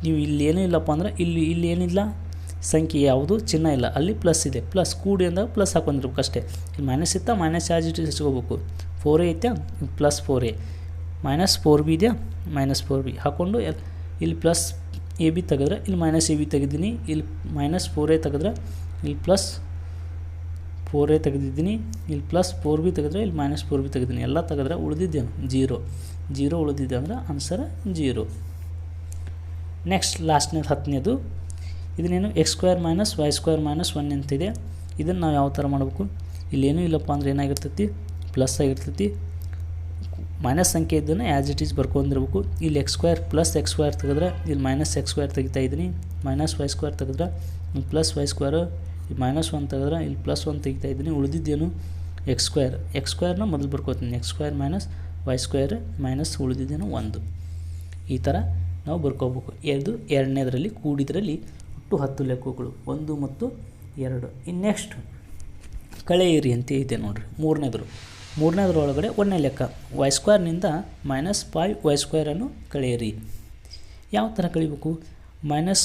ನೀವು ಇಲ್ಲಿ ಏನೂ ಇಲ್ಲಪ್ಪ ಅಂದ್ರೆ ಇಲ್ಲಿ ಇಲ್ಲಿ ಏನಿಲ್ಲ? ಸಂಖ್ಯೆ ಯಾವುದು? ಚಿನ್ನ ಇಲ್ಲ. ಅಲ್ಲಿ ಪ್ಲಸ್ ಇದೆ. ಪ್ಲಸ್ ಕೂಡಿ ಅಂದಾಗ ಪ್ಲಸ್ ಹಾಕೊಂಡಿರ್ಬೇಕು ಅಷ್ಟೇ. ಇಲ್ಲಿ ಮೈನಸ್ ಇತ್ತಾ? ಮೈನಸ್ ಚಾರ್ಜ್ ಇಟ್ಟು ಹಚ್ಕೋಬೇಕು. ಫೋರ್ ಎ ಇತ್ತಾ plus four a minus four b ಇದೆಯಾ? ಮೈನಸ್ ಫೋರ್ ಬಿ ಹಾಕ್ಕೊಂಡು ಇಲ್ಲಿ ಪ್ಲಸ್ ಎ ಬಿ ತೆಗೆದ್ರೆ ಇಲ್ಲಿ ಮೈನಸ್ ಎ ಬಿ ತೆಗೆದೀನಿ ಇಲ್ಲಿ ಮೈನಸ್ ಫೋರ್ ಎ ತೆಗೆದ್ರೆ ಇಲ್ಲಿ ಪ್ಲಸ್ ಫೋರ್ ಎ ತೆಗೆದಿದ್ದೀನಿ. ಇಲ್ಲಿ ಪ್ಲಸ್ ಫೋರ್ ಬಿ ತೆಗೆದ್ರೆ ಇಲ್ಲಿ ಮೈನಸ್ ಫೋರ್ ಬಿ ತೆಗೆದೀನಿ ಎಲ್ಲ ತೆಗೆದ್ರೆ ಉಳಿದಿದ್ದೇನು? ಜೀರೋ ಜೀರೋ ಉಳಿದಿದೆ ಅಂದ್ರೆ ಆನ್ಸರ್ ಜೀರೋ ನೆಕ್ಸ್ಟ್ ಲಾಸ್ಟ್ನೇದು ಹತ್ತನೇದು. ಇದನ್ನೇನು x square minus y square minus one ಅಂತಿದೆ. ಇದನ್ನು ನಾವು ಯಾವ ಥರ ಮಾಡಬೇಕು? ಇಲ್ಲೇನೂ ಇಲ್ಲಪ್ಪ ಅಂದ್ರೆ ಏನಾಗಿರ್ತೈತಿ? ಪ್ಲಸ್ ಆಗಿರ್ತೈತಿ. ಮೈನಸ್ ಸಂಖ್ಯೆ ಇದ್ದನ್ನು ಆ್ಯಸ್ ಇಟ್ ಈಸ್ ಬರ್ಕೊಂಡಿರ್ಬೇಕು. ಇಲ್ಲಿ x square plus x square ತೆಗೆದ್ರೆ ಇಲ್ಲಿ ಮೈನಸ್ ಎಕ್ಸ್ ಸ್ಕ್ವೇರ್ ತೆಗಿತಾ ಇದ್ದೀನಿ. ಮೈನಸ್ ವೈ ಸ್ಕ್ವೇರ್ ತೆಗೆದ್ರೆ ಪ್ಲಸ್ ವೈ ಸ್ಕ್ವೇರು ಇಲ್ಲಿ ಮೈನಸ್ ಒನ್ ತೆಗೆದ್ರೆ ಇಲ್ಲಿ ಪ್ಲಸ್ ಒನ್ ತೆಗಿತಾ ಇದ್ದೀನಿ. ಉಳಿದಿದ್ದೇನು? ಎಕ್ಸ್ ಸ್ಕ್ವೇರ್ ಎಕ್ಸ್ ಸ್ಕ್ವೇರ್ನ ಮೊದಲು ಬರ್ಕೋತೀನಿ. X square minus y square minus ಉಳಿದಿದ್ದೇನು? ಒಂದು. ಈ ಥರ ನಾವು ಬರ್ಕೋಬೇಕು. ಎರಡು, ಎರಡನೇದರಲ್ಲಿ ಕೂಡಿದ್ರಲ್ಲಿ ಒಟ್ಟು ಹತ್ತು ಲೆಕ್ಕಗಳು. ಒಂದು ಮತ್ತು ಎರಡು. ಇನ್ನು ನೆಕ್ಸ್ಟ್ ಕಳೆಯಿರಿ ಅಂತ ಇದೆ ನೋಡಿರಿ. ಮೂರನೇದ್ರು. ಮೂರನೇದ್ರ ಒಳಗಡೆ ಒಂದನೇ ಲೆಕ್ಕ. ವೈ ಸ್ಕ್ವೇರ್ನಿಂದ ಮೈನಸ್ ಫೈವ್ ವೈ ಸ್ಕ್ವೇರನ್ನು ಕಳೆಯಿರಿ. ಯಾವ ಥರ ಕಳಿಬೇಕು? ಮೈನಸ್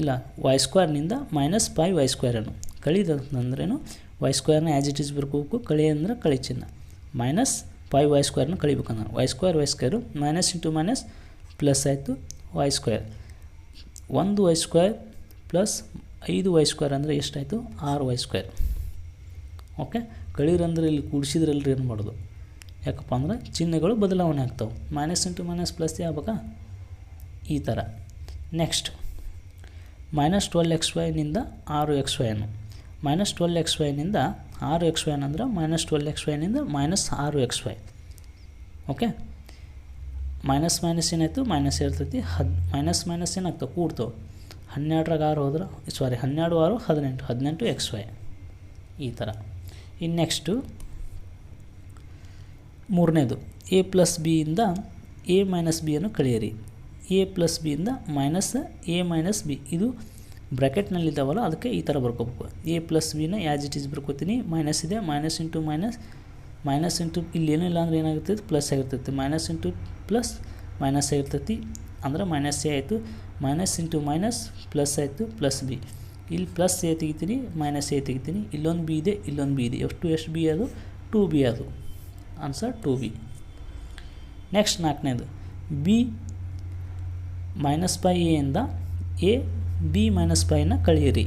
ಇಲ್ಲ ವೈ ಸ್ಕ್ವೇರ್ನಿಂದ ಮೈನಸ್ ಫೈವ್ ವೈ ಸ್ಕ್ವೇರನ್ನು ಕಳೀದಂತಂದ್ರೇನು ವೈ ಸ್ಕ್ವೇರ್ನ ಆ್ಯಸ್ ಇಟ್ ಈಸ್ ಬರ್ಕೋಬೇಕು. ಕಳಿ ಅಂದ್ರೆ ಕಳಿ ಚಿನ್ನ. ಮೈನಸ್ ಫೈವ್ ವೈ ಸ್ಕ್ವೇರ್ನ ಕಳಿಬೇಕಂದ್ರೆ. Y square y square minus into minus plus ಆಯಿತು ವೈ ಸ್ಕ್ವೇರ್ ಒಂದು ವೈ ಸ್ಕ್ವೇರ್ ಪ್ಲಸ್ ಐದು ವೈ ಸ್ಕ್ವೇರ್ ಅಂದರೆ ಎಷ್ಟಾಯಿತು? ಆರು ವೈ ಸ್ಕ್ವೇರ್ ಓಕೆ ಕಳೀರಂದ್ರೆ ಇಲ್ಲಿ ಕೂಡಿಸಿದ್ರಲ್ರಿ ಏನು ಮಾಡೋದು? ಯಾಕಪ್ಪ ಅಂದ್ರೆ ಚಿಹ್ನೆಗಳು ಬದಲಾವಣೆ ಆಗ್ತಾವೆ. ಮೈನಸ್ ಇಂಟು ಮೈನಸ್ ಪ್ಲಸ್ ಆಗ್ಬೇಕಾ? ಈ ಥರ ನೆಕ್ಸ್ಟ್ ಮೈನಸ್ ಟ್ವೆಲ್ ಎಕ್ಸ್ ವೈನಿಂದ ಆರು ಎಕ್ಸ್ ವೈನು ಮೈನಸ್ ಟ್ವೆಲ್ ಎಕ್ಸ್ ವೈನಿಂದ ಆರು ಎಕ್ಸ್ ವೈನ್ ಅಂದ್ರೆ ಮೈನಸ್ ಟ್ವೆಲ್ ಎಕ್ಸ್ ವೈನಿಂದ ಮೈನಸ್ ಆರು x y okay minus minus ಏನಾಯಿತು? ಮೈನಸ್ ಇರ್ತೈತಿ ಹದ್ ಮೈನಸ್ ಮೈನಸ್ ಏನಾಗ್ತವೆ? ಕೂಡ್ತವೆ. ಹನ್ನೆರಡರಾಗ ಆರು ಹೋದ್ರೆ ಸಾರಿ ಹನ್ನೆರಡು ಆರು ಹದಿನೆಂಟು ಹದಿನೆಂಟು ಎಕ್ಸ್ ವೈ ಈ ಥರ ಇನ್ನು ನೆಕ್ಸ್ಟು ಮೂರನೇದು ಎ ಪ್ಲಸ್ ಬಿಯಿಂದ ಎ ಮೈನಸ್ ಬಿಯನ್ನು ಕಳೆಯಿರಿ. ಎ ಪ್ಲಸ್ ಬಿಯಿಂದ ಮೈನಸ್ ಎ ಮೈನಸ್ ಬಿ ಇದು ಬ್ರ್ಯಾಕೆಟ್ನಲ್ಲಿದ್ದಾವಲ್ಲ ಅದಕ್ಕೆ ಈ ಥರ ಬರ್ಕೋಬೇಕು. ಎ ಪ್ಲಸ್ ಬಿನ ಆ್ಯಸ್ ಇಟ್ ಈಸ್ ಬರ್ಕೋತೀನಿ. ಮೈನಸ್ ಇದೆ minus into minus minus into ಇಲ್ಲಿ ಏನೂ ಇಲ್ಲ ಅಂದ್ರೆ ಏನಾಗಿರ್ತೈತಿ ಪ್ಲಸ್ ಆಗಿರ್ತೈತಿ. ಮೈನಸ್ ಇಂಟು ಪ್ಲಸ್ ಮೈನಸ್ ಆಗಿರ್ತೈತಿ. ಅಂದ್ರೆ ಮೈನಸ್ ಎ ಆಯಿತು. ಮೈನಸ್ ಇಂಟು ಮೈನಸ್ ಪ್ಲಸ್ ಆಯಿತು ಪ್ಲಸ್ ಬಿ ಇಲ್ಲಿ ಪ್ಲಸ್ ಎ ತೆಗಿತೀನಿ ಮೈನಸ್ ಎ ತೆಗಿತೀನಿ. ಇಲ್ಲೊಂದು ಬಿ ಇದೆ, ಇಲ್ಲೊಂದು ಬಿ ಇದೆ. ಎಷ್ಟು ಎಷ್ಟು ಬಿ ಅದು? ಟೂ ಬಿ ಅದು. ಆನ್ಸರ್ ಟೂ ಬಿ ನೆಕ್ಸ್ಟ್ ನಾಲ್ಕನೇದು. ಬಿ ಮೈನಸ್ ಪೈ ಎಯಿಂದ ಎ ಬಿ ಮೈನಸ್ ಪೈನ ಕಳೆಯಿರಿ.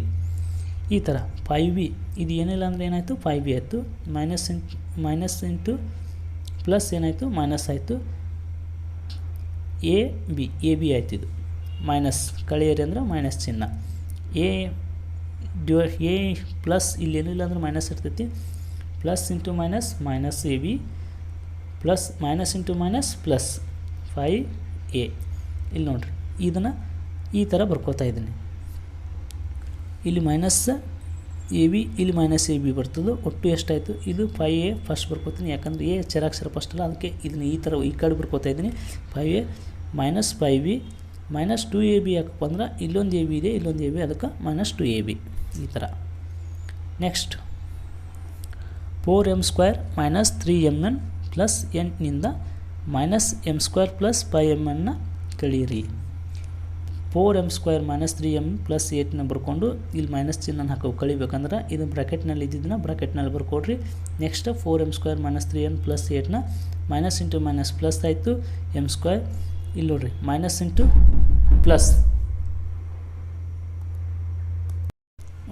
ಈ ಥರ ಫೈ ಬಿ ಇದು ಏನಿಲ್ಲ ಅಂದರೆ ಏನಾಯಿತು? ಫೈ ಬಿ ಆಯಿತು. Minus into minus into plus ಏನಾಯಿತು? ಮೈನಸ್ ಆಯಿತು. ಎ ಬಿ ಎ ಬಿ ಆಯ್ತು ಇದು. ಮೈನಸ್ ಕಳೆಯಿರಿ ಅಂದರೆ ಮೈನಸ್ ಚಿನ್ನ. ಎ ಡಿವೈ ಎ ಪ್ಲಸ್ ಇಲ್ಲಿ ಇಲ್ಲ ಅಂದ್ರೆ ಮೈನಸ್ ಇರ್ತೈತಿ. Plus into minus minus a b plus minus into minus plus five a ಇಲ್ಲಿ ನೋಡ್ರಿ, ಇದನ್ನು ಈ ಥರ ಬರ್ಕೋತಾ ಇದ್ದೀನಿ. ಇಲ್ಲಿ ಮೈನಸ್ ಎ ಬಿ ಇಲ್ಲಿ ಮೈನಸ್ ಎ ಬಿ ಬರ್ತದೆ. ಒಟ್ಟು ಎಷ್ಟಾಯಿತು? ಇದು ಫೈ ಎ ಫಸ್ಟ್ ಬರ್ಕೋತೀನಿ. ಯಾಕಂದರೆ ಎ ಚರಾಕ್ಷರ ಫಸ್ಟ್ ಅಲ್ಲ, ಅದಕ್ಕೆ ಇದನ್ನು ಈ ಥರ ಈ ಕಡೆ ಬರ್ಕೋತಾ ಇದ್ದೀನಿ. Five A minus five B minus two A B ಯಾಕಪ್ಪ ಅಂದ್ರೆ ಇಲ್ಲೊಂದು ಎ ಬಿ ಇದೆ, ಇಲ್ಲೊಂದು ಎ ಬಿ ಅದಕ್ಕೆ ಮೈನಸ್ ಟು ಎ ಬಿ ಈ ಥರ. Next four M square minus three M N plus ಎಂಟನಿಂದ minus M square plus five M ಎನ್ನ ಕಳೀರಿ four M square minus three M plus ಏಟ್ನ ಬರ್ಕೊಂಡು ಇಲ್ಲಿ ಮೈನಸ್ ಚಿಹ್ನ ಹಾಕೋ ಕಳಿಬೇಕಂದ್ರೆ ಇದು ಬ್ರಾಕೆಟ್ನಲ್ಲಿ ಇದ್ದಿದ್ದನ್ನ ಬ್ರಾಕೆಟ್ನಲ್ಲಿ ಬರ್ಕೊಡ್ರಿ. Next four m square minus three M plus ಏಟ್ನ minus into minus plus ಆಯಿತು. ಎಂ ಸ್ಕ್ವೇರ್ ಇಲ್ಲಿ ನೋಡ್ರಿ ಮೈನಸ್ ಇಂಟು ಪ್ಲಸ್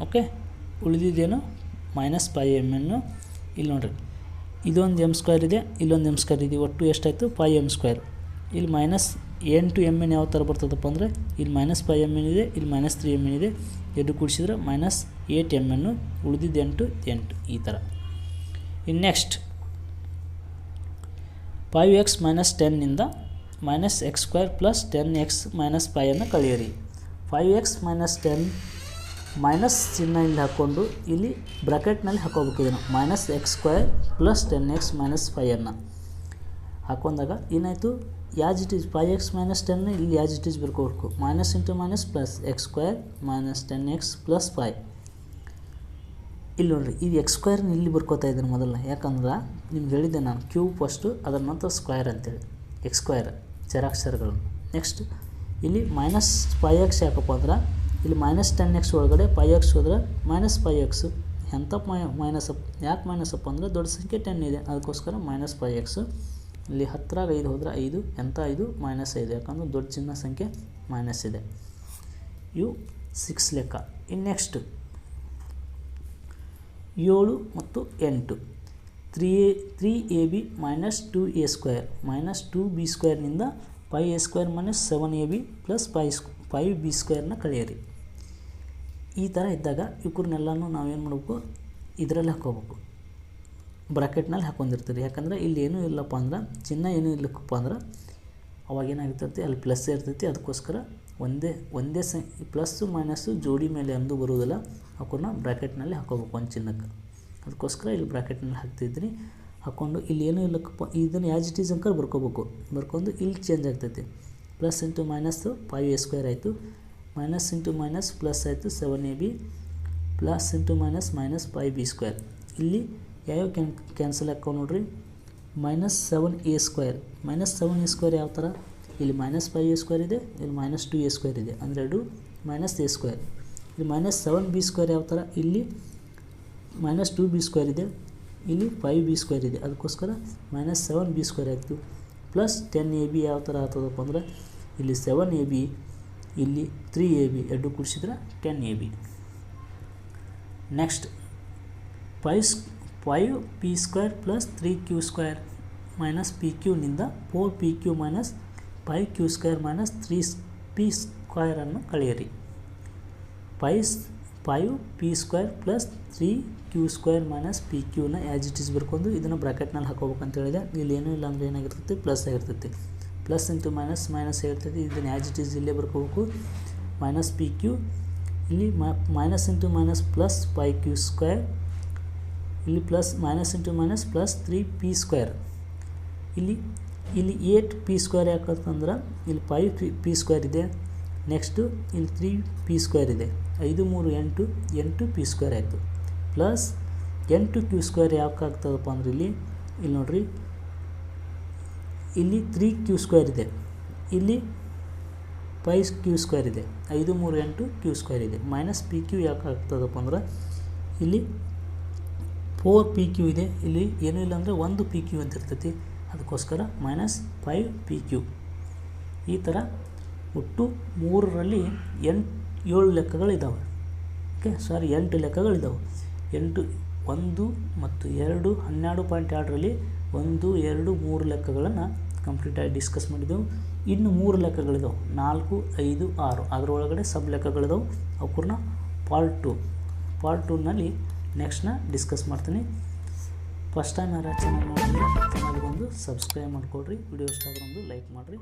ಓಕೆ? ಉಳಿದಿದ್ದೇನು ಮೈನಸ್ ಫೈ ಎಂ ಎನ್ನು ಇಲ್ಲಿ ನೋಡಿರಿ. ಇದೊಂದು ಎಂ ಸ್ಕ್ವೇರ್ ಇದೆ, ಇಲ್ಲೊಂದು ಎಂ ಸ್ಕ್ವೇರ್ ಇದೆ. ಒಟ್ಟು ಎಷ್ಟಾಯಿತು? ಫೈ ಎಂ ಸ್ಕ್ವೇರ್ ಇಲ್ಲಿ ಮೈನಸ್ ಎಂಟು ಎಂ ಎನ್ ಯಾವ ಥರ ಬರ್ತದಪ್ಪ ಅಂದರೆ, ಇಲ್ಲಿ ಮೈನಸ್ ಫೈ ಎಂ ಎನ್ ಇದೆ, ಇಲ್ಲಿ ಮೈನಸ್ ತ್ರೀ ಎಂ ಎನ್ ಇದೆ. ಎರಡು ಕೂಡಿಸಿದ್ರೆ ಮೈನಸ್ ಏಟ್ ಎಂ ಎನ್ನು ಉಳಿದಿದ್ದು ಎಂಟು ಎಂಟು. ಈ ಥರ ಇನ್ನು next five x minus ಟೆನ್ನಿಂದ minus x square plus ten x minus ಫೈವನ್ನು ಕಳೆಯಿರಿ. Five x minus ten minus ಚಿಹ್ನೆಯಿಂದ ಹಾಕ್ಕೊಂಡು ಇಲ್ಲಿ ಬ್ರಾಕೆಟ್ನಲ್ಲಿ ಹಾಕೋಬೇಕು ಇದನ್ನು minus x square plus ten x minus ಫೈಯನ್ನು ಹಾಕೊಂಡಾಗ ಏನಾಯಿತು? As it is five x minus ten ಇಲ್ಲಿ as it is ಬರ್ಕೋಬೇಕು. Minus into minus plus x square minus ten x plus five ಇಲ್ಲಿ ನೋಡಿರಿ ಇದು ಎಕ್ಸ್ ಸ್ಕ್ವೇರ್ನ ಇಲ್ಲಿ ಬರ್ಕೋತಾ ಇದ್ದೀನಿ ಮೊದಲನೇ ಯಾಕಂದ್ರೆ ನಿಮ್ಗೆ ಹೇಳಿದ್ದೆ ನಾನು ಕ್ಯೂ ಫಸ್ಟು ಅದರ ನಂತರ ಸ್ಕ್ವೇರ್ ಅಂತೇಳಿ. ಎಕ್ಸ್ ಸ್ಕ್ವೇರ್ ಚರಾಕ್ಷರಗಳನ್ನು. ನೆಕ್ಸ್ಟ್ ಇಲ್ಲಿ ಮೈನಸ್ ಫೈ ಎಕ್ಸ್ ಯಾಕಪ್ಪ ಅಂದ್ರೆ ಇಲ್ಲಿ ಮೈನಸ್ ಟೆನ್ ಎಕ್ಸ್ ಒಳಗಡೆ ಫೈ ಎಕ್ಸ್ ಹೋದರೆ ಮೈನಸ್ ಫೈ ಎಕ್ಸು ಎಂಥ ಮೈ ಮೈನಸ್ ಅಪ್ ಯಾಕೆ ಮೈನಸ್ ಅಪ್ ಅಂದರೆ ದೊಡ್ಡ ಸಂಖ್ಯೆ ಟೆನ್ ಇದೆ. ಅದಕ್ಕೋಸ್ಕರ ಮೈನಸ್ ಫೈ ಎಕ್ಸ್ ಇಲ್ಲಿ ಹತ್ತರಾಗ ಐದು ಹೋದರೆ ಐದು ಎಂಥ ಐದು? ಮೈನಸ್ ಐದು. ಯಾಕಂದ್ರೆ ದೊಡ್ಡ ಚಿನ್ನ ಸಂಖ್ಯೆ ಮೈನಸ್ ಇದೆ. ಇವು ಸಿಕ್ಸ್ ಲೆಕ್ಕ. ಇನ್ನು ನೆಕ್ಸ್ಟ್ ಏಳು ಮತ್ತು ಎಂಟು. Three a three a b minus two a square minus two b ಸ್ಕ್ವೇರ್ನಿಂದ five a square minus seven a b plus five ಸ್ಕ್ five b ಸ್ಕ್ವೇರ್ನ ಕಳೆಯಿರಿ. ಈ ಥರ ಇದ್ದಾಗ ಇವ್ರನ್ನೆಲ್ಲನೂ ನಾವೇನು ಮಾಡಬೇಕು? ಇದರಲ್ಲಿ ಹಾಕೋಬೇಕು ಬ್ರಾಕೆಟ್ನಲ್ಲಿ ಹಾಕೊಂಡಿರ್ತೀರಿ ಯಾಕಂದ್ರೆ ಇಲ್ಲಿ ಏನೂ ಇಲ್ಲಪ್ಪ ಅಂದ್ರೆ, ಚಿನ್ನ ಏನೂ ಇಲ್ಲಕ್ಕಪ್ಪ ಅಂದ್ರೆ, ಅವಾಗ ಏನಾಗಿರ್ತೈತಿ? ಅಲ್ಲಿ ಪ್ಲಸ್ ಇರ್ತೈತಿ. ಅದಕ್ಕೋಸ್ಕರ ಒಂದೇ ಒಂದೇ ಸ ಪ್ಲಸ್ಸು ಮೈನಸ್ಸು ಜೋಡಿ ಮೇಲೆ ಅಂದು ಬರುವುದಿಲ್ಲ. ಅವನ್ನ ಬ್ರ್ಯಾಕೆಟ್ನಲ್ಲಿ ಹಾಕೋಬೇಕು ಒಂದು ಚಿನ್ನಕ್ಕೆ. ಅದಕ್ಕೋಸ್ಕರ ಇಲ್ಲಿ ಬ್ರಾಕೆಟ್ನಲ್ಲಿ ಹಾಕ್ತಿದ್ರಿ. ಹಾಕ್ಕೊಂಡು ಇಲ್ಲಿ ಏನೂ ಇಲ್ಲಕ್ಕಪ್ಪ. ಇದನ್ನು ಆ್ಯಸ್ ಇಟ್ ಈಸ್ ಅಂಕರ್ ಬರ್ಕೋಬೇಕು. ಬರ್ಕೊಂಡು ಇಲ್ಲಿ ಚೇಂಜ್ ಆಗ್ತೈತಿ. Plus into minus five a square ಆಯಿತು. ಮೈನಸ್ ಇಂಟು ಮೈನಸ್ ಪ್ಲಸ್ ಆಯಿತು seven a b. Plus into minus minus five b square. ಇಲ್ಲಿ ಯಾವ್ಯಾವ ಕ್ಯಾನ್ ಕ್ಯಾನ್ಸಲ್ ಹಾಕೋ ನೋಡ್ರಿ? Minus seven a square. Minus seven a square ಯಾವ ಥರ? ಇಲ್ಲಿ ಮೈನಸ್ ಫೈವ್ ಎ ಸ್ಕ್ವೇರ್ ಇದೆ, ಇಲ್ಲಿ ಮೈನಸ್ ಟು ಎ ಸ್ಕ್ವೇರ್ ಇದೆ. ಅಂದರೆ ಎರಡು ಮೈನಸ್ ಎ ಸ್ಕ್ವೇರ್. ಇಲ್ಲಿ ಮೈನಸ್ ಸೆವೆನ್ ಬಿ ಸ್ಕ್ವೇರ್ ಯಾವ ಥರ? ಇಲ್ಲಿ ಮೈನಸ್ ಟು ಬಿ ಸ್ಕ್ವೇರ್ ಇದೆ, ಇಲ್ಲಿ ಫೈವ್ ಬಿ ಸ್ಕ್ವೇರ್ ಇದೆ. ಅದಕ್ಕೋಸ್ಕರ ಮೈನಸ್ ಸೆವೆನ್ ಬಿ ಸ್ಕ್ವೇರ್ ಆಯಿತು. ಪ್ಲಸ್ ಟೆನ್ ಎ ಬಿ ಯಾವ ಥರ ಆಗ್ತದಪ್ಪ ಅಂದ್ರೆ ಇಲ್ಲಿ ಸೆವೆನ್ ಎ ಬಿ ಇಲ್ಲಿ ತ್ರೀ ಎ ಬಿ ಎರಡು ಕೂಡಿಸಿದ್ರೆ ten a b next five five p square plus three q square minus p ಕ್ಯೂನಿಂದ four p q minus five q square minus three p ಸ್ಕ್ವೇರನ್ನು ಕಳೆಯಿರಿ. Five five p square plus three q square minus p ಕ್ಯೂನ as it is ಬರ್ಕೊಂಡು ಇದನ್ನು ಬ್ರಾಕೆಟ್ನಲ್ಲಿ ಹಾಕೋಬೇಕು ಅಂತ ಹೇಳಿದೆ. ಇಲ್ಲಿ ಏನೂ ಇಲ್ಲ ಅಂದರೆ ಏನಾಗಿರ್ತೈತಿ? ಪ್ಲಸ್ ಆಗಿರ್ತೈತಿ. ಪ್ಲಸ್ ಇಂಟು ಮೈನಸ್ ಮೈನಸ್ ಆಗಿರ್ತೈತಿ. ಇದನ್ನು ಆ್ಯಸ್ ಇಟ್ ಈಸ್ ಇಲ್ಲೇ ಬರ್ಕೋಬೇಕು. ಮೈನಸ್ ಪಿ ಕ್ಯೂ ಇಲ್ಲಿ minus into minus plus five q square ಇಲ್ಲಿ plus minus into minus plus three p square ಇಲ್ಲಿ ಇಲ್ಲಿ ಏಟ್ ಪಿ ಸ್ಕ್ವೇರ್ ಯಾಕಂತಂದ್ರೆ ಇಲ್ಲಿ ಫೈವ್ ಪಿ ಸ್ಕ್ವೇರ್ ಇದೆ. ನೆಕ್ಸ್ಟು ಇಲ್ಲಿ ತ್ರೀ ಪಿ ಸ್ಕ್ವೇರ್ ಇದೆ. ಐದು ಮೂರು ಎಂಟು ಎಂಟು ಪಿ ಸ್ಕ್ವೇರ್ ಆಯಿತು. ಪ್ಲಸ್ ಎಂಟು ಕ್ಯೂ ಸ್ಕ್ವೇರ್ ಯಾಕೆ ಆಗ್ತದಪ್ಪ ಅಂದ್ರೆ ಇಲ್ಲಿ ಇಲ್ಲಿ ನೋಡ್ರಿ. ಇಲ್ಲಿ ತ್ರೀ ಕ್ಯೂ ಸ್ಕ್ವೇರ್ ಇದೆ. ಇಲ್ಲಿ ಫೈವ್ ಕ್ಯೂ ಸ್ಕ್ವೇರ್ ಇದೆ. ಐದು ಮೂರು ಎಂಟು ಕ್ಯೂ ಸ್ಕ್ವೇರ್ ಇದೆ. ಮೈನಸ್ ಪಿ ಕ್ಯೂ ಯಾಕೆ ಆಗ್ತದಪ್ಪ ಅಂದ್ರೆ ಇಲ್ಲಿ ಫೋರ್ ಪಿ ಕ್ಯೂ ಇದೆ. ಇಲ್ಲಿ ಏನೂ ಇಲ್ಲ ಅಂದರೆ ಒಂದು ಪಿ ಕ್ಯೂ ಅಂತ ಇರ್ತೈತಿ. ಅದಕ್ಕೋಸ್ಕರ ಮೈನಸ್ ಫೈವ್ ಪಿ ಕ್ಯೂ. ಈ ಥರ ಒಟ್ಟು ಮೂರರಲ್ಲಿ ಎಂಟು ಏಳು ಲೆಕ್ಕಗಳಿದ್ದಾವೆ ಓಕೆ ಸಾರಿ ಎಂಟು ಲೆಕ್ಕಗಳಿದ್ದಾವೆ ಎಂಟು, ಒಂದು ಮತ್ತು ಎರಡು, ಹನ್ನೆರಡು ಪಾಯಿಂಟ್ ಎರಡರಲ್ಲಿ ಒಂದು, ಎರಡು, ಮೂರು ಲೆಕ್ಕಗಳನ್ನು ಕಂಪ್ಲೀಟಾಗಿ ಡಿಸ್ಕಸ್ ಮಾಡಿದ್ದೆವು ಇನ್ನು ಮೂರು ಲೆಕ್ಕಗಳಿದಾವೆ. ನಾಲ್ಕು, ಐದು, ಆರು. ಅದರೊಳಗಡೆ ಸಬ್ ಲೆಕ್ಕಗಳಿದಾವೆ. ಅವಕ್ಕೂರ್ನ ಪಾರ್ಟ್ ಟು ಪಾರ್ಟ್ ಟೂನಲ್ಲಿ ನೆಕ್ಸ್ಟ್ನ ಡಿಸ್ಕಸ್ ಮಾಡ್ತೀನಿ. ಫಸ್ಟ್ ಟೈಮ್ ಯಾರು ಚೆನ್ನಾಗಿ ನೋಡಿದ್ರೆ ಬಂದು ಸಬ್ಸ್ಕ್ರೈಬ್ ಮಾಡಿಕೊಡ್ರಿ. ವಿಡಿಯೋ ಇಷ್ಟ ಆದ್ರೆ ಒಂದು ಲೈಕ್ ಮಾಡಿರಿ.